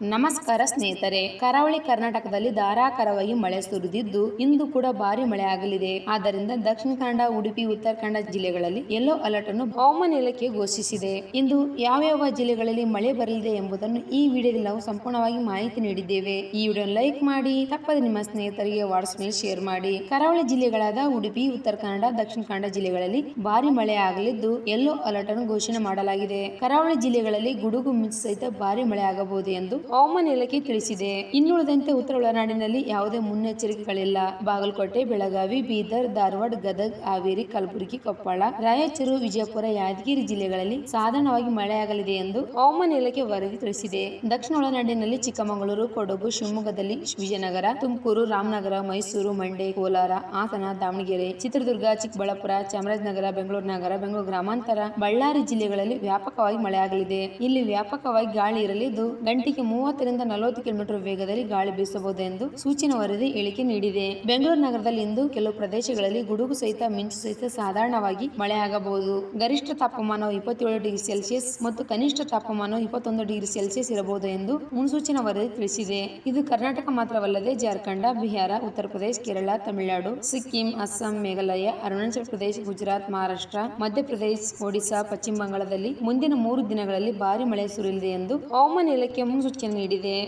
ನಮಸ್ಕಾರ ಸ್ನೇಹಿತರೆ. ಕರಾವಳಿ ಕರ್ನಾಟಕದಲ್ಲಿ ಧಾರಾಕಾರವಾಗಿ ಮಳೆ ಸುರಿದಿದ್ದು ಇಂದು ಕೂಡ ಭಾರಿ ಮಳೆ ಆಗಲಿದೆ. ಆದ್ದರಿಂದ ದಕ್ಷಿಣ ಕನ್ನಡ, ಉಡುಪಿ, ಉತ್ತರ ಕನ್ನಡ ಜಿಲ್ಲೆಗಳಲ್ಲಿ ಯೆಲ್ಲೋ ಅಲರ್ಟ್ ಅನ್ನು ಹವಾಮಾನ ಇಲಾಖೆ ಘೋಷಿಸಿದೆ. ಇಂದು ಯಾವ್ಯಾವ ಜಿಲ್ಲೆಗಳಲ್ಲಿ ಮಳೆ ಬರಲಿದೆ ಎಂಬುದನ್ನು ಈ ವಿಡಿಯೋದಲ್ಲಿ ನಾವು ಸಂಪೂರ್ಣವಾಗಿ ಮಾಹಿತಿ ನೀಡಿದ್ದೇವೆ. ಈ ವಿಡಿಯೋ ಲೈಕ್ ಮಾಡಿ, ತಪ್ಪದೆ ನಿಮ್ಮ ಸ್ನೇಹಿತರಿಗೆ ವಾಟ್ಸ್ಆಪ್ ಶೇರ್ ಮಾಡಿ. ಕರಾವಳಿ ಜಿಲ್ಲೆಗಳಾದ ಉಡುಪಿ, ಉತ್ತರ ಕನ್ನಡ, ದಕ್ಷಿಣ ಕನ್ನಡ ಜಿಲ್ಲೆಗಳಲ್ಲಿ ಭಾರಿ ಮಳೆ ಆಗಲಿದ್ದು ಯೆಲ್ಲೋ ಅಲರ್ಟ್ ಅನ್ನು ಘೋಷಣೆ ಮಾಡಲಾಗಿದೆ. ಕರಾವಳಿ ಜಿಲ್ಲೆಗಳಲ್ಲಿ ಗುಡುಗು ಮಿಂಚು ಸಹಿತ ಭಾರಿ ಮಳೆ ಆಗಬಹುದು ಎಂದು ಹವಾಮಾನ ಇಲಾಖೆ ತಿಳಿಸಿದೆ. ಇನ್ನುಳಿದಂತೆ ಉತ್ತರ ಒಳನಾಡಿನಲ್ಲಿ ಯಾವುದೇ ಮುನ್ನೆಚ್ಚರಿಕೆಗಳಿಲ್ಲ. ಬಾಗಲಕೋಟೆ, ಬೆಳಗಾವಿ, ಬೀದರ್, ಧಾರವಾಡ, ಗದಗ, ಹಾವೇರಿ, ಕಲಬುರಗಿ, ಕೊಪ್ಪಳ, ರಾಯಚೂರು, ವಿಜಯಪುರ, ಯಾದಗಿರಿ ಜಿಲ್ಲೆಗಳಲ್ಲಿ ಸಾಧಾರಣವಾಗಿ ಮಳೆಯಾಗಲಿದೆ ಎಂದು ಹವಾಮಾನ ಇಲಾಖೆ ವರದಿ ತಿಳಿಸಿದೆ. ದಕ್ಷಿಣ ಒಳನಾಡಿನಲ್ಲಿ ಚಿಕ್ಕಮಗಳೂರು, ಕೊಡಗು, ಶಿವಮೊಗ್ಗದಲ್ಲಿ ವಿಜಯನಗರ, ತುಮಕೂರು, ರಾಮನಗರ, ಮೈಸೂರು, ಮಂಡ್ಯ, ಕೋಲಾರ, ಹಾಸನ, ದಾವಣಗೆರೆ, ಚಿತ್ರದುರ್ಗ, ಚಿಕ್ಕಬಳ್ಳಾಪುರ, ಚಾಮರಾಜನಗರ, ಬೆಂಗಳೂರು ನಗರ, ಬೆಂಗಳೂರು ಗ್ರಾಮಾಂತರ, ಬಳ್ಳಾರಿ ಜಿಲ್ಲೆಗಳಲ್ಲಿ ವ್ಯಾಪಕವಾಗಿ ಮಳೆಯಾಗಲಿದೆ. ಇಲ್ಲಿ ವ್ಯಾಪಕವಾಗಿ ಗಾಳಿ ಇರಲಿದ್ದು ಗಂಟೆಗೆ ಮೂವತ್ತರಿಂದ ನಲವತ್ತು ಕಿಲೋಮೀಟರ್ ವೇಗದಲ್ಲಿ ಗಾಳಿ ಬೀಸಬಹುದು ಎಂದು ಸೂಚನಾ ವರದಿ ಹೇಳಿಕೆ ನೀಡಿದೆ. ಬೆಂಗಳೂರು ನಗರದಲ್ಲಿ ಇಂದು ಕೆಲವು ಪ್ರದೇಶಗಳಲ್ಲಿ ಗುಡುಗು ಸಹಿತ, ಮಿಂಚು ಸಹಿತ ಸಾಧಾರಣವಾಗಿ ಮಳೆಯಾಗಬಹುದು. ಗರಿಷ್ಠ ತಾಪಮಾನವು ಇಪ್ಪತ್ತೇಳು ಡಿಗ್ರಿ ಸೆಲ್ಸಿಯಸ್ ಮತ್ತು ಕನಿಷ್ಠ ತಾಪಮಾನವು ಇಪ್ಪತ್ತೊಂದು ಡಿಗ್ರಿ ಸೆಲ್ಸಿಯಸ್ ಇರಬಹುದು ಎಂದು ಮುನ್ಸೂಚನಾ ವರದಿ ತಿಳಿಸಿದೆ. ಇದು ಕರ್ನಾಟಕ ಮಾತ್ರವಲ್ಲದೆ ಜಾರ್ಖಂಡ, ಬಿಹಾರ, ಉತ್ತರ ಪ್ರದೇಶ, ಕೇರಳ, ತಮಿಳುನಾಡು, ಸಿಕ್ಕಿಂ, ಅಸ್ಸಾಂ, ಮೇಘಾಲಯ, ಅರುಣಾಚಲ ಪ್ರದೇಶ, ಗುಜರಾತ್, ಮಹಾರಾಷ್ಟ್ರ ಮಧ್ಯಪ್ರದೇಶ ಒಡಿಶಾ, ಪಶ್ಚಿಮ ಬಂಗಾಳದಲ್ಲಿ ಮುಂದಿನ ಮೂರು ದಿನಗಳಲ್ಲಿ ಭಾರಿ ಮಳೆ ಸುರಿಯಲಿದೆ ಎಂದು ಹವಾಮಾನ ಇಲಾಖೆ ಮುನ್ಸೂಚನೆ ನೀಡಿದೆ